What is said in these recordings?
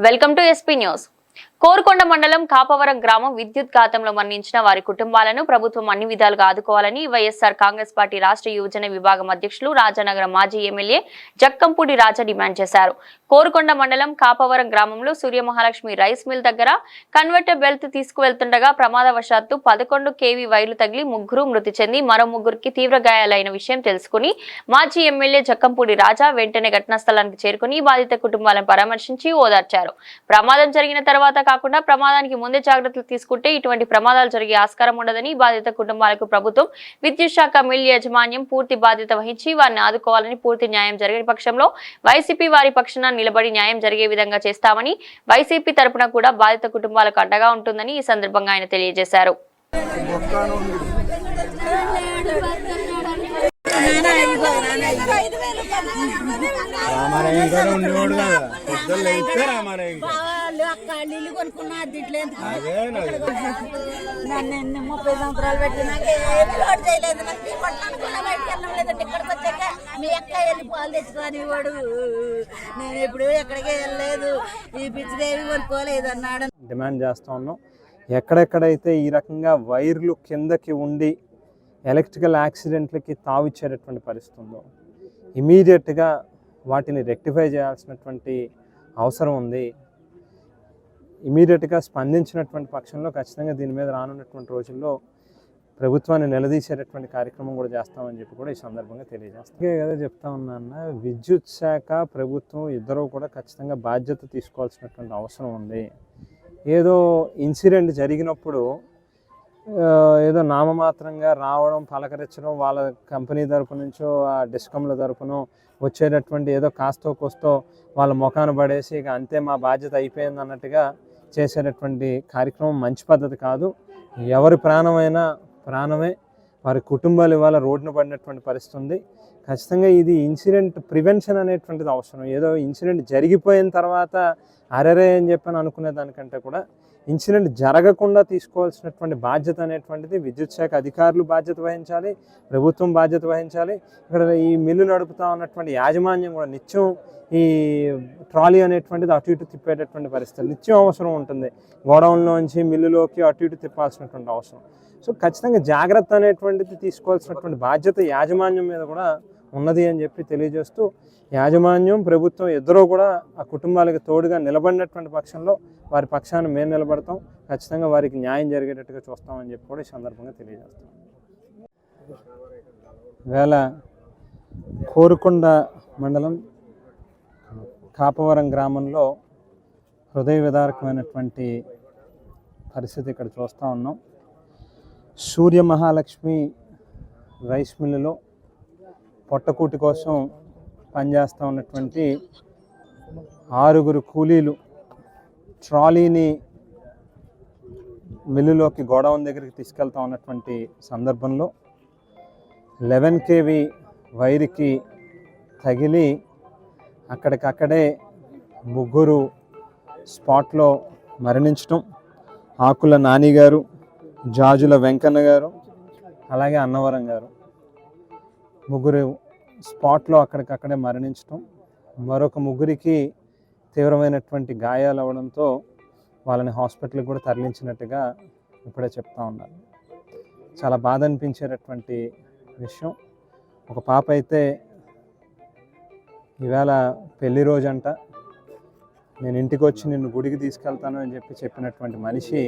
Welcome to SP news Korukonda మండలం కాపవరం గ్రామం విద్యుత్ ఘాతంలో మరణించిన వారి కుటుంబాలను ప్రభుత్వం అన్ని విధాలుగా ఆదుకోవాలని వైఎస్ఆర్ కాంగ్రెస్ పార్టీ రాష్ట్ర యువజన విభాగం అధ్యక్షులు రాజానగరం మాజీ ఎమ్మెల్యే జక్కంపూడి రాజా డిమాండ్ చేశారు. కోరుకొండ మండలం కాపవరం గ్రామంలో సూర్య మహాలక్ష్మి రైస్ మిల్ దగ్గర కన్వర్టర్ బెల్ట్ తీసుకువెళ్తుండగా ప్రమాదవశాత్తు పదకొండు కేవీ వైర్లు తగిలి ముగ్గురు మృతి చెంది మరో ముగ్గురికి తీవ్ర గాయాలైన విషయం తెలుసుకుని మాజీ ఎమ్మెల్యే జక్కంపూడి రాజా వెంటనే ఘటనా స్థలానికి చేరుకుని బాధిత కుటుంబాలను పరామర్శించి ఓదార్చారు. ప్రమాదం జరిగిన తర్వాత కాకుండా ప్రమాదానికి ముందే జాగ్రత్తలు తీసుకుంటే ఇటువంటి ప్రమాదాలు జరిగే ఆస్కారం ఉండదని బాధిత కుటుంబాలకు ప్రభుత్వం విద్యుత్ శాఖ మిల్ యాజమాన్యం పూర్తి బాధ్యత వహించి వారిని ఆదుకోవాలని పూర్తి న్యాయం జరిగిన పక్షంలో వైసీపీ వారి పక్షాన నిలబడి న్యాయం జరిగే విధంగా చేస్తామని వైసీపీ తరపున కూడా బాధిత కుటుంబాలకు అండగా ఉంటుందని ఈ సందర్భంగా ఆయన తెలియజేశారు. రామారాయణ ఉండేవాడు కదా. పెద్దలు అయితే రామారాయణ అక్క నీళ్ళు కొనుక్కున్నా. నన్ను ఎన్ని ముప్పై సంవత్సరాలు పెట్టి నాకు ఏమి లోటు చేయలేదు. నాకు టీ పట్టణానికి కూడా బయటికి వెళ్ళడం లేదండి ఇక్కడికి వచ్చాక మీ అక్క వెళ్ళి పాలు తెచ్చుకొని వాడు. నేను ఎప్పుడు ఎక్కడికి వెళ్ళలేదు. ఈ పిచ్చిదేవి కొనుక్కోలేదు అన్నాడు. డిమాండ్ చేస్తూ ఉన్నాం. ఎక్కడెక్కడైతే ఈ రకంగా వైర్లు కిందకి ఉండి ఎలక్ట్రికల్ యాక్సిడెంట్లకి తావిచ్చేటటువంటి పరిస్థితి ఉందో ఇమీడియట్గా వాటిని రెక్టిఫై చేయాల్సినటువంటి అవసరం ఉంది. ఇమీడియట్గా స్పందించినటువంటి పక్షంలో ఖచ్చితంగా దీని మీద రానున్నటువంటి రోజుల్లో ప్రభుత్వాన్ని నిలదీసేటటువంటి కార్యక్రమం కూడా చేస్తామని చెప్పి కూడా ఈ సందర్భంగా తెలియజేస్తాం. కదా చెప్తా ఉన్నాన్న విద్యుత్ శాఖ ప్రభుత్వం ఇద్దరూ కూడా ఖచ్చితంగా బాధ్యత తీసుకోవాల్సినటువంటి అవసరం ఉంది. ఏదో ఇన్సిడెంట్ జరిగినప్పుడు ఏదో నామమాత్రంగా రావడం పలకరించడం వాళ్ళ కంపెనీ తరపు నుంచో ఆ డిస్కమ్ల తరపునో వచ్చేటటువంటి ఏదో కాస్తో కోస్తో వాళ్ళ ముఖాన పడేసి ఇక అంతే మా బాధ్యత అయిపోయింది అన్నట్టుగా చేసేటటువంటి కార్యక్రమం మంచి పద్ధతి కాదు. ఎవరి ప్రాణమైనా ప్రాణమే వారి కుటుంబాలు ఇవాళ రోడ్డున పడినటువంటి పరిస్థితి ఉంది. ఖచ్చితంగా ఇది ఇన్సిడెంట్ ప్రివెన్షన్ అనేటువంటిది అవసరం. ఏదో ఇన్సిడెంట్ జరిగిపోయిన తర్వాత అరరే అని చెప్పని అనుకునే దానికంటే కూడా ఇన్సిడెంట్ జరగకుండా తీసుకోవాల్సినటువంటి బాధ్యత అనేటువంటిది విద్యుత్ శాఖ అధికారులు బాధ్యత వహించాలి ప్రభుత్వం బాధ్యత వహించాలి. ఇక్కడ ఈ మిల్లు నడుపుతా ఉన్నటువంటి యాజమాన్యం కూడా నిత్యం ఈ ట్రాలీ అనేటువంటిది అటు ఇటు తిప్పేటటువంటి పరిస్థితి నిత్యం అవసరం ఉంటుంది. గోడౌన్లోంచి మిల్లులోకి అటు ఇటు తిప్పాల్సినటువంటి అవసరం. సో ఖచ్చితంగా జాగ్రత్త అనేటువంటిది తీసుకోవాల్సినటువంటి బాధ్యత యాజమాన్యం మీద కూడా ఉన్నది అని చెప్పి తెలియజేస్తూ యాజమాన్యం ప్రభుత్వం ఇద్దరూ కూడా ఆ కుటుంబాలకు తోడుగా నిలబడినటువంటి పక్షంలో వారి పక్షాన్ని మేము నిలబడతాం. ఖచ్చితంగా వారికి న్యాయం జరిగేటట్టుగా చూస్తామని చెప్పి కూడా ఈ సందర్భంగా తెలియజేస్తాం. వేళ కోరుకొండ మండలం కాపవరం గ్రామంలో హృదయ విదారకమైనటువంటి పరిస్థితి ఇక్కడ చూస్తూ ఉన్నాం. సూర్య మహాలక్ష్మి రైస్ మిల్లులో పొట్టకూటి కోసం పనిచేస్తూ ఉన్నటువంటి ఆరుగురు కూలీలు ట్రాలీని మిల్లులోకి గోడౌన్ దగ్గరికి తీసుకెళ్తా ఉన్నటువంటి సందర్భంలో లెవెన్ కేవీ వైర్కి తగిలి అక్కడికక్కడే ముగ్గురు స్పాట్లో మరణించటం. ఆకుల నాని గారు జాజుల వెంకన్న గారు అలాగే అన్నవరం గారు. ముగ్గురు స్పాట్లో అక్కడికక్కడే మరణించటం మరొక ముగ్గురికి తీవ్రమైనటువంటి గాయాలు అవడంతో వాళ్ళని హాస్పిటల్కి కూడా తరలించినట్టుగా ఇప్పుడే చెప్తా ఉన్నారు. చాలా బాధ అనిపించేటటువంటి విషయం. ఒక పాప అయితే ఈవేళ పెళ్ళి రోజంట నేను ఇంటికి వచ్చి నిన్ను గుడికి తీసుకెళ్తాను అని చెప్పి చెప్పినటువంటి మనిషి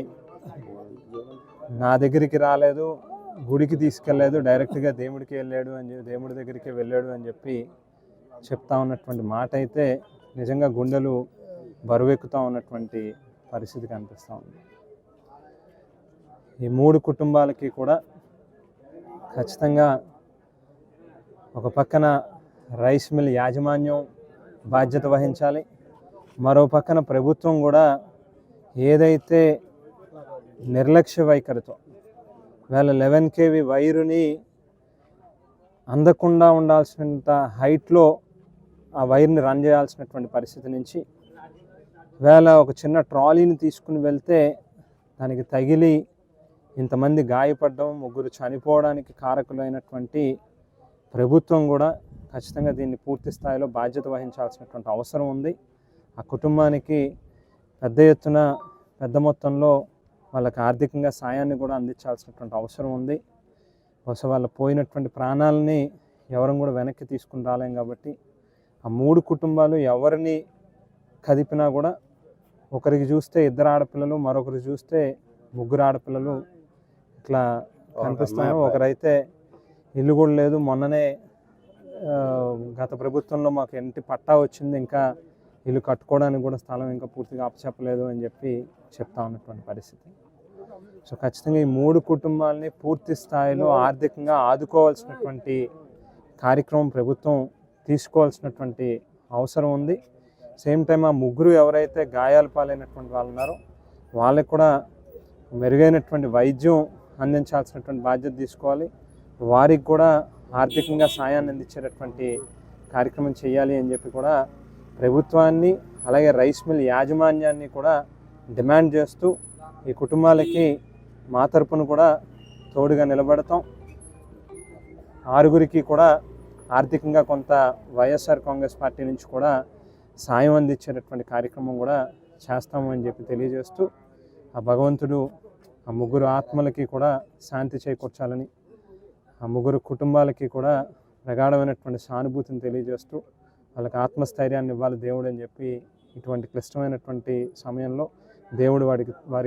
నా దగ్గరికి రాలేదు. గుడికి తీసుకెళ్ళలేదు డైరెక్ట్గా దేవుడికి వెళ్ళాడు అని చెప్పి దేవుడి దగ్గరికి వెళ్ళాడు అని చెప్పి చెప్తా ఉన్నటువంటి మాట అయితే నిజంగా గుండెలు బరువెక్కుతూ ఉన్నటువంటి పరిస్థితి కనిపిస్తూ ఉంది. ఈ మూడు కుటుంబాలకి కూడా ఖచ్చితంగా ఒక పక్కన రైస్ మిల్ యాజమాన్యం బాధ్యత వహించాలి మరో పక్కన ప్రభుత్వం కూడా ఏదైతే నిర్లక్ష్య వైఖరితో వేళ లెవెన్ కేవి వైరుని అందకుండా ఉండాల్సినంత హైట్లో ఆ వైర్ని రన్ చేయాల్సినటువంటి పరిస్థితి నుంచి వేళ ఒక చిన్న ట్రాలీని తీసుకుని వెళ్తే దానికి తగిలి ఇంతమంది గాయపడడం ముగ్గురు చనిపోవడానికి కారకులైనటువంటి ప్రభుత్వం కూడా ఖచ్చితంగా దీన్ని పూర్తి స్థాయిలో బాధ్యత వహించాల్సినటువంటి అవసరం ఉంది. ఆ కుటుంబానికి పెద్ద ఎత్తున పెద్ద మొత్తంలో వాళ్ళకి ఆర్థికంగా సాయాన్ని కూడా అందించాల్సినటువంటి అవసరం ఉంది. బహుశా వాళ్ళ పోయినటువంటి ప్రాణాలని ఎవరం కూడా వెనక్కి తీసుకుని రాలేం కాబట్టి ఆ మూడు కుటుంబాలు ఎవరిని కదిపినా కూడా ఒకరికి చూస్తే ఇద్దరు ఆడపిల్లలు మరొకరు చూస్తే ముగ్గురు ఆడపిల్లలు ఇట్లా కనిపిస్తున్నారు. ఒకరైతే ఇల్లు కూడా లేదు. మొన్ననే గత ప్రభుత్వంలో మాకు ఇంటి పట్టా వచ్చింది. ఇంకా ఇల్లు కట్టుకోవడానికి కూడా స్థలం ఇంకా పూర్తిగా అప్పచెప్పలేదు అని చెప్పి చెప్తా ఉన్నటువంటి పరిస్థితి. సో ఖచ్చితంగా ఈ మూడు కుటుంబాలని పూర్తి స్థాయిలో ఆర్థికంగా ఆదుకోవాల్సినటువంటి కార్యక్రమం ప్రభుత్వం తీసుకోవాల్సినటువంటి అవసరం ఉంది. సేమ్ టైం ఆ ముగ్గురు ఎవరైతే గాయాల పాలైనటువంటి వాళ్ళు ఉన్నారో వాళ్ళకి కూడా మెరుగైనటువంటి వైద్యం అందించాల్సినటువంటి బాధ్యత తీసుకోవాలి. వారికి కూడా ఆర్థికంగా సాయాన్ని అందించేటటువంటి కార్యక్రమం చేయాలి అని చెప్పి కూడా ప్రభుత్వాన్ని అలాగే రైస్ మిల్ యాజమాన్యాన్ని కూడా డిమాండ్ చేస్తూ ఈ కుటుంబాలకి మా తరపున కూడా తోడుగా నిలబడతాం. ఆరుగురికి కూడా ఆర్థికంగా కొంత వైఎస్ఆర్ కాంగ్రెస్ పార్టీ నుంచి కూడా సాయం అందించేటటువంటి కార్యక్రమం కూడా చేస్తాము అని చెప్పి తెలియజేస్తూ ఆ భగవంతుడు ఆ ముగ్గురు ఆత్మలకి కూడా శాంతి చేకూర్చాలని ఆ ముగ్గురు కుటుంబాలకి కూడా ప్రగాఢమైనటువంటి సానుభూతిని తెలియజేస్తూ వాళ్ళకి ఆత్మస్థైర్యాన్ని ఇవ్వాలి దేవుడు అని చెప్పి ఇటువంటి క్లిష్టమైనటువంటి సమయంలో దేవుడు వాడికి వారి